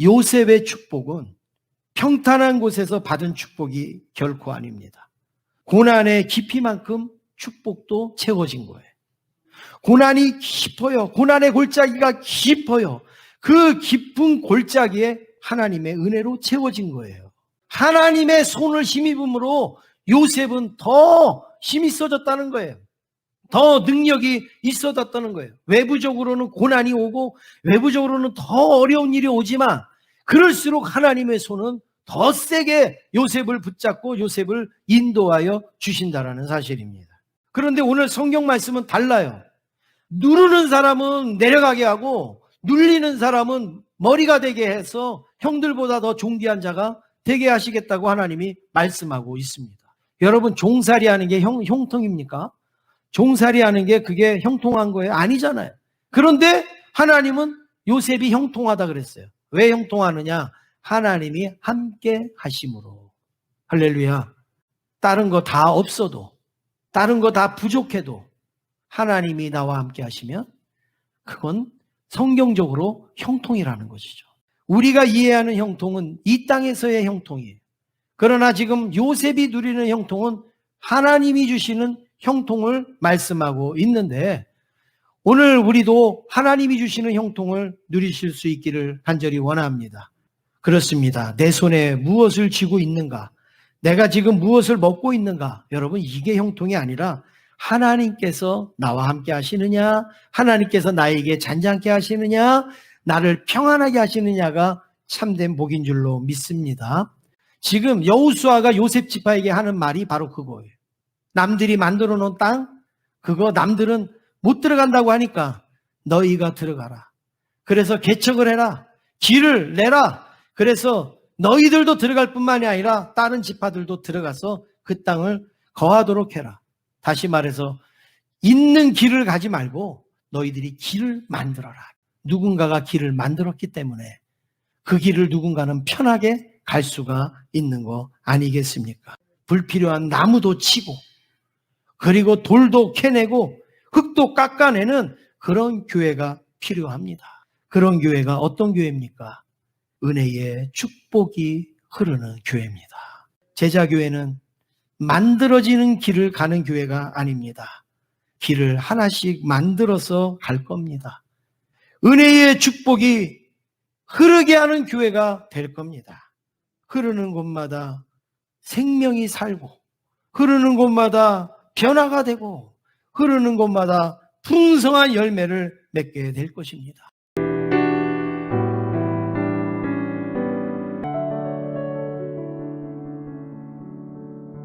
요셉의 축복은 평탄한 곳에서 받은 축복이 결코 아닙니다. 고난의 깊이만큼 축복도 채워진 거예요. 고난이 깊어요. 고난의 골짜기가 깊어요. 그 깊은 골짜기에 하나님의 은혜로 채워진 거예요. 하나님의 손을 힘입음으로 요셉은 더 힘이 써졌다는 거예요. 더 능력이 있어졌다는 거예요. 외부적으로는 고난이 오고 외부적으로는 더 어려운 일이 오지만 그럴수록 하나님의 손은 더 세게 요셉을 붙잡고 요셉을 인도하여 주신다라는 사실입니다. 그런데 오늘 성경 말씀은 달라요. 누르는 사람은 내려가게 하고 눌리는 사람은 머리가 되게 해서 형들보다 더 존귀한 자가 되게 하시겠다고 하나님이 말씀하고 있습니다. 여러분 종살이 하는 게 형, 형통입니까? 종살이 하는 게 그게 형통한 거예요? 아니잖아요. 그런데 하나님은 요셉이 형통하다 그랬어요. 왜 형통하느냐? 하나님이 함께 하심으로. 할렐루야. 다른 거 다 없어도, 다른 거 다 부족해도 하나님이 나와 함께 하시면 그건 성경적으로 형통이라는 것이죠. 우리가 이해하는 형통은 이 땅에서의 형통이에요. 그러나 지금 요셉이 누리는 형통은 하나님이 주시는 형통을 말씀하고 있는데 오늘 우리도 하나님이 주시는 형통을 누리실 수 있기를 간절히 원합니다. 그렇습니다. 내 손에 무엇을 쥐고 있는가? 내가 지금 무엇을 먹고 있는가? 여러분, 이게 형통이 아니라 하나님께서 나와 함께 하시느냐? 하나님께서 나에게 잔잔케 하시느냐? 나를 평안하게 하시느냐가 참된 복인 줄로 믿습니다. 지금 여우수아가 요셉 지파에게 하는 말이 바로 그거예요. 남들이 만들어 놓은 땅, 그거 남들은 못 들어간다고 하니까 너희가 들어가라. 그래서 개척을 해라. 길을 내라. 그래서 너희들도 들어갈 뿐만이 아니라 다른 지파들도 들어가서 그 땅을 거하도록 해라. 다시 말해서 있는 길을 가지 말고 너희들이 길을 만들어라. 누군가가 길을 만들었기 때문에 그 길을 누군가는 편하게 갈 수가 있는 거 아니겠습니까? 불필요한 나무도 치고 그리고 돌도 캐내고 흙도 깎아내는 그런 교회가 필요합니다. 그런 교회가 어떤 교회입니까? 은혜의 축복이 흐르는 교회입니다. 제자교회는 만들어지는 길을 가는 교회가 아닙니다. 길을 하나씩 만들어서 갈 겁니다. 은혜의 축복이 흐르게 하는 교회가 될 겁니다. 흐르는 곳마다 생명이 살고, 흐르는 곳마다 변화가 되고, 흐르는 곳마다 풍성한 열매를 맺게 될 것입니다.